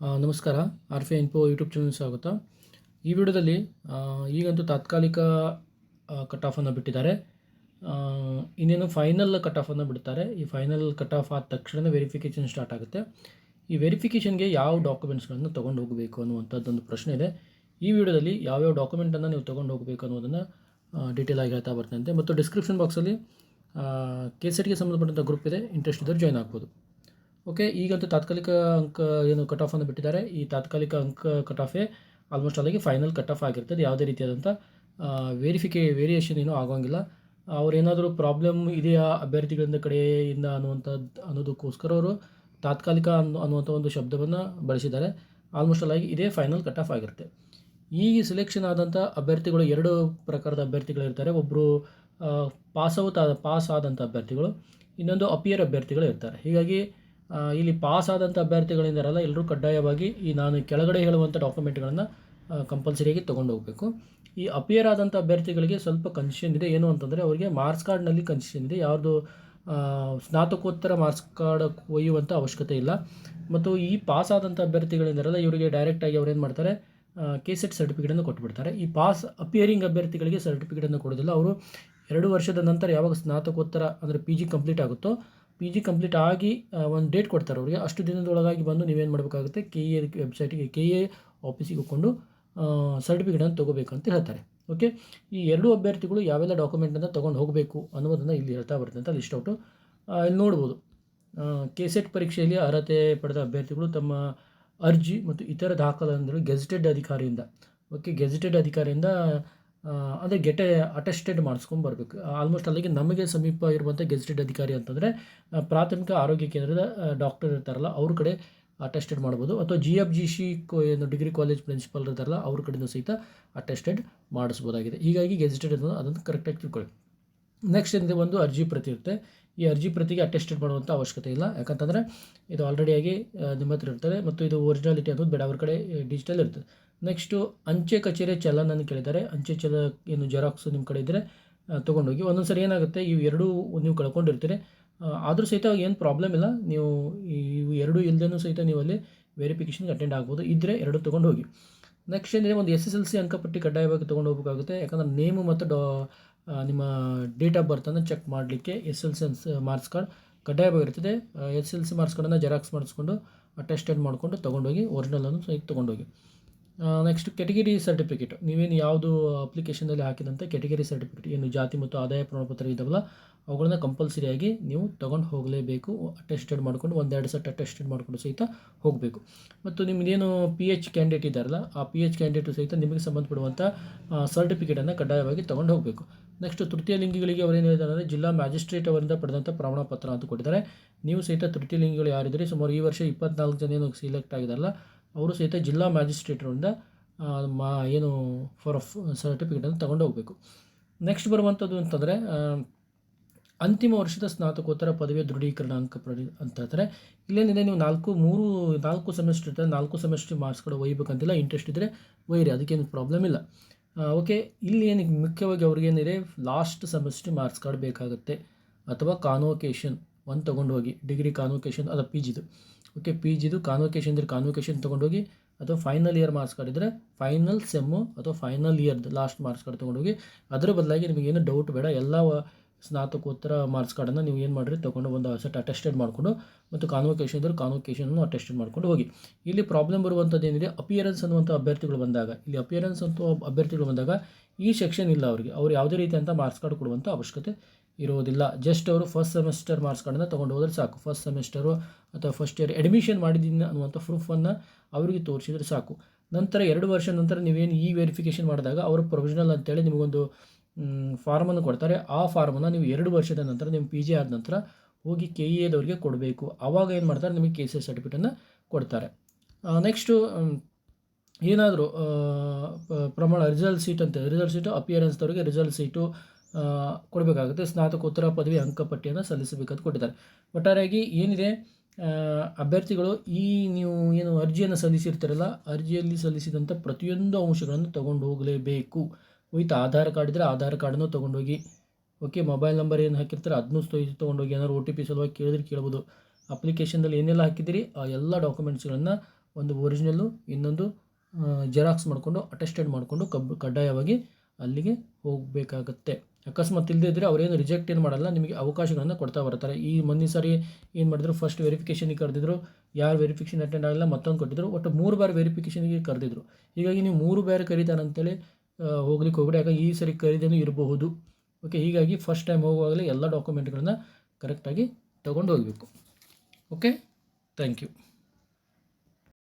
ನಮಸ್ಕಾರ. R Fi Info YouTube channel ಸ್ವಾಗತ. ಈ ವಿಡಿಯೋದಲ್ಲಿ ಈಗಂತೂ ತಾತ್ಕಾಲಿಕ ಕಟ್ ಆಫನ್ನು ಬಿಟ್ಟಿದ್ದಾರೆ. ಇನ್ನೇನು ಫೈನಲ್ ಕಟ್ ಆಫನ್ನು ಬಿಡ್ತಾರೆ. ಈ ಫೈನಲ್ ಕಟ್ ಆಫ್ ಆದ ತಕ್ಷಣ ವೆರಿಫಿಕೇಷನ್ ಸ್ಟಾರ್ಟ್ ಆಗುತ್ತೆ. ಈ ವೆರಿಫಿಕೇಷನ್ಗೆ ಯಾವ ಡಾಕ್ಯುಮೆಂಟ್ಸ್ಗಳನ್ನು ತೊಗೊಂಡು ಹೋಗಬೇಕು ಅನ್ನುವಂಥದ್ದೊಂದು ಪ್ರಶ್ನೆ ಇದೆ. ಈ ವಿಡಿಯೋದಲ್ಲಿ ಯಾವ್ಯಾವ ಡಾಕ್ಯುಮೆಂಟನ್ನು ನೀವು ತೊಗೊಂಡು ಹೋಗಬೇಕು ಅನ್ನೋದನ್ನು ಡೀಟೇಲ್ ಆಗಿ ಹೇಳ್ತಾ ಬರ್ತಂತೆ ಮತ್ತು ಡಿಸ್ಕ್ರಿಪ್ಷನ್ ಬಾಕ್ಸಲ್ಲಿ ಕೆ ಸೆಟ್ಗೆ ಸಂಬಂಧಪಟ್ಟಂಥ ಗ್ರೂಪ್ ಇದೆ. ಇಂಟ್ರೆಸ್ಟ್ ಇದ್ದರೆ ಜಾಯ್ನ್ ಆಗ್ಬೋದು. ಓಕೆ ಈಗಂತೂ ತಾತ್ಕಾಲಿಕ ಅಂಕ ಏನು ಕಟ್ ಆಫನ್ನು ಬಿಟ್ಟಿದ್ದಾರೆ. ಈ ತಾತ್ಕಾಲಿಕ ಅಂಕ ಕಟ್ ಆಫೇ ಆಲ್ಮೋಸ್ಟ್ ಅಲ್ಲಿಗೆ ಫೈನಲ್ ಕಟ್ ಆಫ್ ಆಗಿರ್ತದೆ. ಯಾವುದೇ ರೀತಿಯಾದಂಥ ವೇರಿಫಿಕೇ ವೇರಿಯೇಷನ್ ಏನೂ ಆಗೋಂಗಿಲ್ಲ. ಅವರೇನಾದರೂ ಪ್ರಾಬ್ಲಮ್ ಇದೆಯಾ ಅಭ್ಯರ್ಥಿಗಳಿಂದ ಕಡೆಯಿಂದ ಅನ್ನುವಂಥದ್ದು ಅನ್ನೋದಕ್ಕೋಸ್ಕರ ಅವರು ತಾತ್ಕಾಲಿಕ ಅನ್ನು, ಅನ್ನುವಂಥ ಒಂದು ಶಬ್ದವನ್ನು ಬಳಸಿದ್ದಾರೆ. ಆಲ್ಮೋಸ್ಟ್ ಅಲ್ಲಾಗಿ ಇದೇ ಫೈನಲ್ ಕಟ್ ಆಫ್ ಆಗಿರುತ್ತೆ. ಈ ಸೆಲೆಕ್ಷನ್ ಆದಂಥ ಅಭ್ಯರ್ಥಿಗಳು, ಎರಡು ಪ್ರಕಾರದ ಅಭ್ಯರ್ಥಿಗಳಿರ್ತಾರೆ. ಒಬ್ಬರು ಪಾಸ್ ಔಟ್ ಆದ ಪಾಸ್ ಆದಂಥ ಅಭ್ಯರ್ಥಿಗಳು, ಇನ್ನೊಂದು ಅಪಿಯರ್ ಅಭ್ಯರ್ಥಿಗಳು ಇರ್ತಾರೆ. ಹೀಗಾಗಿ ಇಲ್ಲಿ ಪಾಸ್ ಆದಂಥ ಅಭ್ಯರ್ಥಿಗಳಿಂದರಲ್ಲ ಎಲ್ಲರೂ ಕಡ್ಡಾಯವಾಗಿ ಈ ನಾನು ಕೆಳಗಡೆ ಹೇಳುವಂಥ ಡಾಕ್ಯುಮೆಂಟ್ಗಳನ್ನು ಕಂಪಲ್ಸರಿಯಾಗಿ ತೊಗೊಂಡು ಹೋಗಬೇಕು. ಈ ಅಪಿಯರ್ ಆದಂಥ ಅಭ್ಯರ್ಥಿಗಳಿಗೆ ಸ್ವಲ್ಪ ಕನ್ಸಿಷನ್ ಇದೆ. ಏನು ಅಂತಂದರೆ, ಅವರಿಗೆ ಮಾರ್ಕ್ಸ್ ಕಾರ್ಡ್ನಲ್ಲಿ ಕನ್ಸಿಷನ್ ಇದೆ. ಯಾರ್ದು ಸ್ನಾತಕೋತ್ತರ ಮಾರ್ಕ್ಸ್ ಕಾರ್ಡ್ ಒಯ್ಯುವಂಥ ಅವಶ್ಯಕತೆ ಇಲ್ಲ. ಮತ್ತು ಈ ಪಾಸ್ ಆದಂಥ ಅಭ್ಯರ್ಥಿಗಳಿಂದರಲ್ಲ ಇವರಿಗೆ ಡೈರೆಕ್ಟಾಗಿ ಏನು ಮಾಡ್ತಾರೆ ಕೆ ಸೆಟ್ ಸರ್ಟಿಫಿಕೇಟನ್ನು ಕೊಟ್ಬಿಡ್ತಾರೆ. ಈ ಪಾಸ್ ಅಪಿಯರಿಂಗ್ ಅಭ್ಯರ್ಥಿಗಳಿಗೆ ಸರ್ಟಿಫಿಕೇಟನ್ನು ಕೊಡೋದಿಲ್ಲ ಅವರು ಎರಡು ವರ್ಷದ ನಂತರ ಯಾವಾಗ ಸ್ನಾತಕೋತ್ತರ, ಅಂದರೆ ಪಿ ಜಿ ಕಂಪ್ಲೀಟ್ ಆಗುತ್ತೋ ಪಿ ಜಿ ಕಂಪ್ಲೀಟ್ ಆಗಿ ಒಂದು ಡೇಟ್ ಕೊಡ್ತಾರೆ ಅವರಿಗೆ. ಅಷ್ಟು ದಿನದೊಳಗಾಗಿ ಬಂದು ನೀವೇನು ಮಾಡಬೇಕಾಗುತ್ತೆ? ಕೆ ಎ ವೆಬ್ಸೈಟಿಗೆ ಕೆ ಎ ಆಫೀಸಿಗೆ ಹೋಗ್ಕೊಂಡು ಸರ್ಟಿಫಿಕೇಟನ್ನು ಅಂತ ಹೇಳ್ತಾರೆ. ಓಕೆ ಈ ಎರಡೂ ಅಭ್ಯರ್ಥಿಗಳು ಯಾವೆಲ್ಲ ಡಾಕ್ಯುಮೆಂಟನ್ನು ತೊಗೊಂಡು ಹೋಗಬೇಕು ಅನ್ನೋದನ್ನು ಇಲ್ಲಿ ಹೇಳ್ತಾ ಬರ್ತದೆ ಅಂತ ಲಿಸ್ಟ್ ಔಟು ಇಲ್ಲಿ ನೋಡ್ಬೋದು. ಕೆ ಸೆಟ್ ಪರೀಕ್ಷೆಯಲ್ಲಿ ಅರ್ಹತೆ ಪಡೆದ ಅಭ್ಯರ್ಥಿಗಳು ತಮ್ಮ ಅರ್ಜಿ ಮತ್ತು ಇತರ ದಾಖಲೆಗಳು ಗೆಜೆಟೆಡ್ ಅಧಿಕಾರಿಯಿಂದ ಓಕೆ ಗೆಜೆಟೆಡ್ ಅಧಿಕಾರಿಯಿಂದ ಅಂದರೆ ಗೆಟೆ ಅಟೆಸ್ಟೆಡ್ ಮಾಡಿಸ್ಕೊಂಬರ್ಬೇಕು ಆಲ್ಮೋಸ್ಟ್ ಅಲ್ಲಿಗೆ ನಮಗೆ ಸಮೀಪ ಇರುವಂಥ ಗೆಜೆಟೆಡ್ ಅಧಿಕಾರಿ ಅಂತಂದರೆ ಪ್ರಾಥಮಿಕ ಆರೋಗ್ಯ ಕೇಂದ್ರದ ಡಾಕ್ಟರ್ ಇರ್ತಾರಲ್ಲ, ಅವ್ರ ಕಡೆ ಅಟೆಸ್ಟೆಡ್ ಮಾಡ್ಬೋದು. ಅಥವಾ ಜಿ ಎಫ್ ಜಿ ಸಿ ಏನು ಡಿಗ್ರಿ ಕಾಲೇಜ್ ಪ್ರಿನ್ಸಿಪಲ್ ಇರ್ತಾರಲ್ಲ, ಅವ್ರ ಕಡೆಯಿಂದ ಸಹಿತ ಅಟೆಸ್ಟೆಡ್ ಮಾಡಿಸ್ಬೋದಾಗಿದೆ. ಹೀಗಾಗಿ ಗೆಜೆಟೆಡ್ ಅನ್ನೋದು ಅದನ್ನು ಕರೆಕ್ಟಾಗಿ ತಿಳ್ಕೊಳ್ಳಿ. ನೆಕ್ಸ್ಟ್ ಏನಿದೆ ಒಂದು ಅರ್ಜಿ ಪ್ರತಿ ಇರುತ್ತೆ. ಈ ಅರ್ಜಿ ಪ್ರತಿಗೆ ಅಟೆಸ್ಟೆಡ್ ಮಾಡುವಂಥ ಅವಶ್ಯಕತೆ ಇಲ್ಲ. ಯಾಕಂತಂದರೆ ಇದು ಆಲ್ರೆಡಿಯಾಗಿ ನಿಮ್ಮ ಹತ್ರ ಇರ್ತದೆ ಮತ್ತು ಇದು ಒರಿಜಿನಾಲಿಟಿ ಅನ್ನೋದು ಬೇಡ. ಅವ್ರ ಕಡೆ ಡಿಜಿಟಲ್ ಇರ್ತದೆ. ನೆಕ್ಸ್ಟು ಅಂಚೆ ಕಚೇರಿ ಚಲನನ್ನು ಕೇಳಿದ್ದಾರೆ. ಅಂಚೆ ಚಲ ಏನು ಜೆರಾಕ್ಸ್ ನಿಮ್ಮ ಕಡೆ ಇದ್ದರೆ ತೊಗೊಂಡೋಗಿ. ಒಂದೊಂದು ಸರಿ ಏನಾಗುತ್ತೆ, ಇವು ಎರಡೂ ನೀವು ಕಳ್ಕೊಂಡಿರ್ತೀರಿ. ಆದರೂ ಸಹಿತ ಏನು ಪ್ರಾಬ್ಲಮ್ ಇಲ್ಲ. ನೀವು ಇವು ಎರಡೂ ಇಲ್ಲದೇನೂ ಸಹಿತ ನೀವು ಅಲ್ಲಿ ವೆರಿಫಿಕೇಷನ್ಗೆ ಅಟೆಂಡ್ ಆಗ್ಬೋದು. ಇದ್ದರೆ ಎರಡು ತೊಗೊಂಡು ಹೋಗಿ ನೆಕ್ಸ್ಟ್ ಏನಿದೆ, ಒಂದು ಎಸ್ ಎಸ್ ಎಲ್ ಸಿ ಅಂಕಪಟ್ಟಿ ಕಡ್ಡಾಯವಾಗಿ ತೊಗೊಂಡು ಹೋಗಬೇಕಾಗುತ್ತೆ ಯಾಕಂದರೆ ನೇಮು ಮತ್ತು ಡಾ ನಿಮ್ಮ ಡೇಟ್ ಆಫ್ ಬರ್ತನ್ನು ಚೆಕ್ ಮಾಡಲಿಕ್ಕೆ S L C marks card ಕಡ್ಡಾಯವಾಗಿರ್ತದೆ S L C marks ಕಾರ್ಡನ್ನು ಜೆರಾಕ್ಸ್ ಮಾಡಿಸ್ಕೊಂಡು ಅಟೆಸ್ಟೆಡ್ ಮಾಡಿಕೊಂಡು ತೊಗೊಂಡೋಗಿ ಒರಿಜಿನಲನ್ನು ಸಹಿತ ತೊಗೊಂಡೋಗಿ. ನೆಕ್ಸ್ಟ್ ಕೆಟಗಿರಿ ಸರ್ಟಿಫಿಕೇಟ್ ನೀವೇನು ಯಾವುದು ಅಪ್ಲಿಕೇಶನಲ್ಲಿ ಹಾಕಿದಂಥ ಕೆಟಗಿರಿ ಸರ್ಟಿಫಿಕೇಟ್ ಏನು ಜಾತಿ ಮತ್ತು ಆದಾಯ ಪ್ರಮಾಣಪತ್ರ ಇದ್ದಾವಲ್ಲ ಅವುಗಳನ್ನ ಕಂಪಲ್ಸರಿಯಾಗಿ ನೀವು ತೊಗೊಂಡು ಹೋಗಲೇಬೇಕು. ಅಟೆಸ್ಟೆಡ್ ಮಾಡಿಕೊಂಡು, ಒಂದೆರಡು ಸೆಟ್ ಅಟೆಸ್ಟೆಡ್ ಮಾಡಿಕೊಂಡು ಸಹಿತ ಹೋಗಬೇಕು. ಮತ್ತು ನಿಮ್ಮದೇನು ಪಿ ಎಚ್ ಕ್ಯಾಂಡಿಡೇಟ್ ಇದ್ದಾರಲ್ಲ ಆ ಪಿ ಎಚ್ ಕ್ಯಾಂಡಿಡೇಟು ಸಹಿತ ನಿಮಗೆ ಸಂಬಂಧಪಡುವಂಥ ಸರ್ಟಿಫಿಕೇಟನ್ನು ಕಡ್ಡಾಯವಾಗಿ ತೊಗೊಂಡು ಹೋಗಬೇಕು. ನೆಕ್ಸ್ಟ್ ತೃತೀಯ ಲಿಂಗಿಗಳಿಗೆ ಅವರೇನು ಹೇಳಿದ್ದಾರೆ ಅಂದರೆ, ಜಿಲ್ಲಾ ಮ್ಯಾಜಿಸ್ಟ್ರೇಟ್ ಅವರಿಂದ ಪಡೆದಂಥ ಪ್ರಮಾಣ ಪತ್ರ ಅಂತ ಕೊಟ್ಟಿದ್ದಾರೆ. ನೀವು ಸಹಿತ ತೃತೀಯ ಲಿಂಗಿಗಳು ಯಾರಿದ್ದೀರಿ, ಸುಮಾರು ಈ ವರ್ಷ ಇಪ್ಪತ್ನಾಲ್ಕು ಜನ ಏನು ಸಿಲೆಕ್ಟ್ ಆಗಿದಾರಲ್ಲ ಅವರು ಸಹಿತ ಜಿಲ್ಲಾ ಮ್ಯಾಜಿಸ್ಟ್ರೇಟ್ರಿಂದ ಮಾ, ಏನು ಫಾರ್ ಸರ್ಟಿಫಿಕೇಟನ್ನು ತಗೊಂಡು ಹೋಗಬೇಕು. ನೆಕ್ಸ್ಟ್ ಬರುವಂಥದ್ದು ಅಂತಂದರೆ ಅಂತಿಮ ವರ್ಷದ ಸ್ನಾತಕೋತ್ತರ ಪದವಿಯ ದೃಢೀಕರಣ ಅಂಕ ಪಡಿ ಹೇಳ್ತಾರೆ. ಇಲ್ಲೇನಿದೆ, ನೀವು ನಾಲ್ಕು, ಮೂರು, ನಾಲ್ಕು ಸೆಮಿಸ್ಟರ್ ಇರ್ತದೆ ನಾಲ್ಕು ಸೆಮಿಸ್ಟರ್ ಮಾರ್ಕ್ಸ್ಗಳು ಒಯ್ಯಬೇಕಂತಿಲ್ಲ ಇಂಟ್ರೆಸ್ಟ್ ಇದ್ದರೆ ಒಯ್ಯಿರಿ, ಅದಕ್ಕೇನು ಪ್ರಾಬ್ಲಮ್ ಇಲ್ಲ. ಓಕೆ ಇಲ್ಲಿ ಏನು ಮುಖ್ಯವಾಗಿ ಅವ್ರಿಗೇನಿದೆ ಲಾಸ್ಟ್ ಸೆಮಿಸ್ಟರ್ ಮಾರ್ಕ್ಸ್ ಕಾರ್ಡ್ ಬೇಕಾಗುತ್ತೆ, ಅಥವಾ ಕಾನ್ವೊಕೇಶನ್ ಒಂದು ತೊಗೊಂಡು ಹೋಗಿ ಡಿಗ್ರಿ ಕಾನ್ವೊಕೇಶನ್ ಅದು ಪಿ ಜಿದು ಓಕೆ ಪಿ ಜಿದು ಕಾನ್ವೊಕೇಶನ್ ಇದ್ರೆ ಕಾನ್ವೊಕೇಶನ್ ತೊಗೊಂಡೋಗಿ ಅಥವಾ ಫೈನಲ್ ಇಯರ್ ಮಾರ್ಕ್ಸ್ ಕಾರ್ಡ್ ಇದ್ದರೆ ಫೈನಲ್ ಸೆಮ್ಮು ಅಥವಾ ಫೈನಲ್ ಇಯರ್ದು ಲಾಸ್ಟ್ ಮಾರ್ಕ್ಸ್ ಕಾರ್ಡ್ ತೊಗೊಂಡೋಗಿ, ಅದರ ಬದಲಾಗಿ ನಿಮಗೇನು ಡೌಟ್ ಬೇಡ, ಎಲ್ಲ ಸ್ನಾತಕೋತ್ತರ ಮಾರ್ಕ್ಸ್ ಕಾರ್ಡನ್ನು ನೀವು ಏನು ಮಾಡಿರಿ? ತೊಗೊಂಡು ಒಂದು ಸೆಟ್ ಅಟೆಸ್ಟೆಡ್ ಮಾಡಿಕೊಂಡು ಮತ್ತು ಕಾನ್ವೊಕೇಶನ್ ಇದ್ದರೆ ಕಾನ್ವೊಕೇಶನನ್ನು ಅಟೆಸ್ಟೆಡ್ ಮಾಡ್ಕೊಂಡು ಹೋಗಿ. ಇಲ್ಲಿ ಪ್ರಾಬ್ಲಮ್ ಬರುವಂಥದ್ದು ಏನಿದೆ? ಅಪಿಯರೆನ್ಸ್ ಅನ್ನುವಂಥ ಅಭ್ಯರ್ಥಿಗಳು ಬಂದಾಗ, ಇಲ್ಲಿ ಅಪಿಯರೆನ್ಸ್ ಅಂತ ಅಭ್ಯರ್ಥಿಗಳು ಬಂದಾಗ ಈ ಸೆಕ್ಷನ್ ಇಲ್ಲ ಅವರಿಗೆ. ಅವ್ರು ಯಾವುದೇ ರೀತಿಯಂಥ ಮಾರ್ಕ್ಸ್ ಕಾರ್ಡ್ ಕೊಡುವಂಥ ಅವಶ್ಯಕತೆ ಇರೋದಿಲ್ಲ ಜಸ್ಟ್ ಅವರು ಫಸ್ಟ್ ಸೆಮಿಸ್ಟರ್ ಮಾರ್ಕ್ಸ್ ಕಾರ್ಡನ್ನು ತೊಗೊಂಡು ಹೋದರೆ ಸಾಕು. ಫಸ್ಟ್ ಸೆಮಿಸ್ಟರು ಅಥವಾ ಫಸ್ಟ್ ಇಯರ್ ಅಡ್ಮಿಷನ್ ಮಾಡಿದ್ದೀನಿ ಅನ್ನುವಂಥ ಪ್ರೂಫನ್ನು ಅವರಿಗೆ ತೋರಿಸಿದ್ರೆ ಸಾಕು. ನಂತರ ಎರಡು ವರ್ಷ ನಂತರ ನೀವೇನು ಈ ವೆರಿಫಿಕೇಷನ್ ಮಾಡಿದಾಗ ಅವರು ಪ್ರೊವಿಷನಲ್ ಅಂತೇಳಿ ನಿಮಗೊಂದು ಫಾರ್ಮನ್ನು ಕೊಡ್ತಾರೆ. ಆ ಫಾರ್ಮನ್ನು ನೀವು ಎರಡು ವರ್ಷದ ನಂತರ ನಿಮ್ಮ ಪಿ ಜಿ ಆದ ನಂತರ ಹೋಗಿ ಕೆ ಇ ಎದವ್ರಿಗೆ ಕೊಡಬೇಕು. ಆವಾಗ ಏನು ಮಾಡ್ತಾರೆ? ನಿಮಗೆ ಕೆ ಸಿ ಎಸ್ ಸರ್ಟಿಫಿಕೇಟನ್ನು ಕೊಡ್ತಾರೆ. ನೆಕ್ಸ್ಟು ಏನಾದರೂ ಪ್ರಮಾಣ ರಿಸಲ್ಟ್ ಸೀಟ್ ಅಂತ ರಿಸಲ್ಟ್ ಸೀಟು ಅಪಿಯರೆನ್ಸ್ದವ್ರಿಗೆ ರಿಸಲ್ಟ್ ಸೀಟು ಕೊಡಬೇಕಾಗುತ್ತೆ. ಸ್ನಾತಕೋತ್ತರ ಪದವಿ ಅಂಕಪಟ್ಟಿಯನ್ನು ಸಲ್ಲಿಸಬೇಕಂತ ಕೊಟ್ಟಿದ್ದಾರೆ. ಒಟ್ಟಾರೆಯಾಗಿ ಏನಿದೆ? ಅಭ್ಯರ್ಥಿಗಳು ಈ ನೀವು ಏನು ಅರ್ಜಿಯನ್ನು ಸಲ್ಲಿಸಿರ್ತೀರಲ್ಲ, ಅರ್ಜಿಯಲ್ಲಿ ಸಲ್ಲಿಸಿದಂಥ ಪ್ರತಿಯೊಂದು ಅಂಶಗಳನ್ನು ತಗೊಂಡು ಹೋಗಲೇಬೇಕು. ವಿತ್ ಆಧಾರ್ ಕಾರ್ಡ್ ಇದ್ದರೆ ಆಧಾರ್ ಕಾರ್ಡನ್ನು ತೊಗೊಂಡೋಗಿ. ಓಕೆ, ಮೊಬೈಲ್ ನಂಬರ್ ಏನು ಹಾಕಿರ್ತಾರೆ ಅದನ್ನೂ ತೊಗೊಂಡೋಗಿ. ಏನಾದ್ರು ಒ ಟಿ ಪಿ ಸಲುವಾಗಿ ಕೇಳಿದ್ರೆ ಕೇಳ್ಬೋದು. ಅಪ್ಲಿಕೇಶನ್ದಲ್ಲಿ ಏನೆಲ್ಲ ಹಾಕಿದ್ದೀರಿ, ಆ ಎಲ್ಲ ಡಾಕ್ಯುಮೆಂಟ್ಸ್ಗಳನ್ನು ಒಂದು ಒರಿಜಿನಲ್ಲು, ಇನ್ನೊಂದು ಜೆರಾಕ್ಸ್ ಮಾಡಿಕೊಂಡು, ಅಟೆಸ್ಟೆಡ್ ಮಾಡಿಕೊಂಡು ಕಬ್ ಕಡ್ಡಾಯವಾಗಿ ಅಲ್ಲಿಗೆ ಹೋಗಬೇಕಾಗತ್ತೆ. ಅಕಸ್ಮಾತ್ ಇಲ್ಲದೇ ಇದ್ದರೆ ಅವರೇನು ರಿಜೆಕ್ಟ್ ಏನು ಮಾಡಲ್ಲ, ನಿಮಗೆ ಅವಕಾಶಗಳನ್ನು ಕೊಡ್ತಾ ಬರ್ತಾರೆ. ಈ ಮೊನ್ನೆ ಸಾರಿ ಏನು ಮಾಡಿದ್ರು ಫಸ್ಟ್ ವೆರಿಫಿಕೇಷನಿಗೆ ಕರೆದಿದ್ರು. ಯಾರು ವೆರಿಫಿಕೇಷನ್ ಅಟೆಂಡ್ ಆಗಲ್ಲ, ಮತ್ತೊಂದು ಕೊಟ್ಟಿದ್ರು. ಒಟ್ಟು ಮೂರು ಬಾರಿ ವೆರಿಫಿಕೇಷನಿಗೆ ಕರೆದಿದ್ರು. ಹೀಗಾಗಿ ನೀವು ಮೂರು ಬಾರಿ ಕರೀತಾರಂತೇಳಿ ಹೋಗ್ಲಿಕ್ಕೆ ಹೋಗ್ಬಿಡಿ. ಯಾಕಂದ್ರೆ ಈ ಸರಿ ಕರೀದೇನೂ ಇರಬಹುದು. ಓಕೆ ಹೀಗಾಗಿ ಫಸ್ಟ್ ಟೈಮ್ ಹೋಗುವಾಗಲೇ ಎಲ್ಲ ಡಾಕ್ಯುಮೆಂಟ್ಗಳನ್ನ ಕರೆಕ್ಟಾಗಿ ತೊಗೊಂಡು ಹೋಗಬೇಕು. Okay thank you